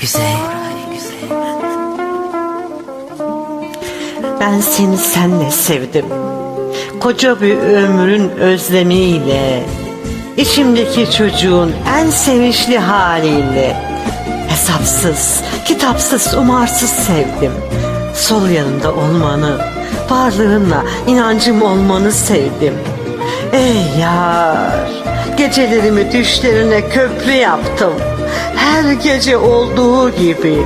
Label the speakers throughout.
Speaker 1: güzel. Ben seni senle sevdim. Koca bir ömrün özlemiyle İçimdeki çocuğun en sevinçli haliyle Hesapsız, kitapsız, umarsız sevdim. Sol yanımda olmanı, varlığınla inancım olmanı sevdim. Ey yar, gecelerimi düşlerine köprü yaptım. Her gece olduğu gibi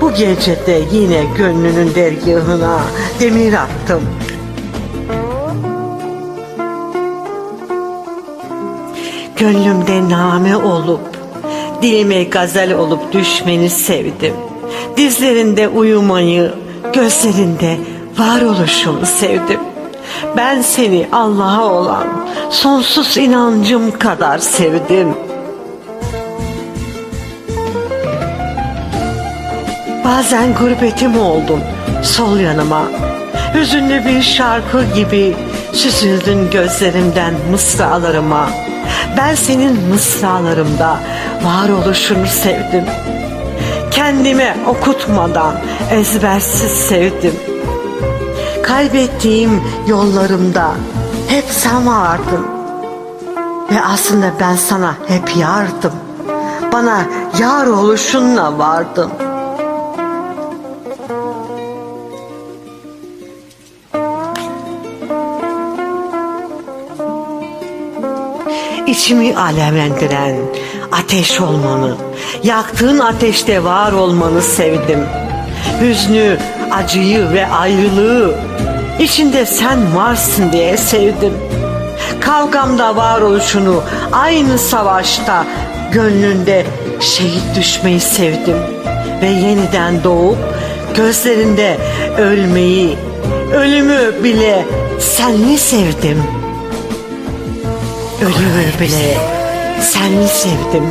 Speaker 1: bu gecede yine gönlünün dergahına demir attım. Gönlümde name olup, dilime gazel olup düşmeni sevdim. Dizlerinde uyumayı, gözlerinde varoluşumu sevdim. Ben seni Allah'a olan sonsuz inancım kadar sevdim. Bazen gurbetim oldun sol yanıma. Hüzünlü bir şarkı gibi süzüldün gözlerimden mısralarıma. Ben senin mısralarımda varoluşunu sevdim. Kendime okutmadan ezbersiz sevdim. Kaybettiğim yollarımda hep sen vardın. Ve aslında ben sana hep yardım. Bana yar oluşunla vardın. İçimi alevlendiren ateş olmanı, yaktığın ateşte var olmanı sevdim. Hüznü, acıyı ve ayrılığı içinde sen varsın diye sevdim. Kavgamda varoluşunu aynı savaşta gönlünde şehit düşmeyi sevdim. Ve yeniden doğup gözlerinde ölmeyi, ölümü bile senli sevdim. Ölümü bile senli sevdim.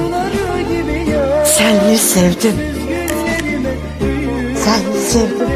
Speaker 1: Senli sevdim. Senli sevdim.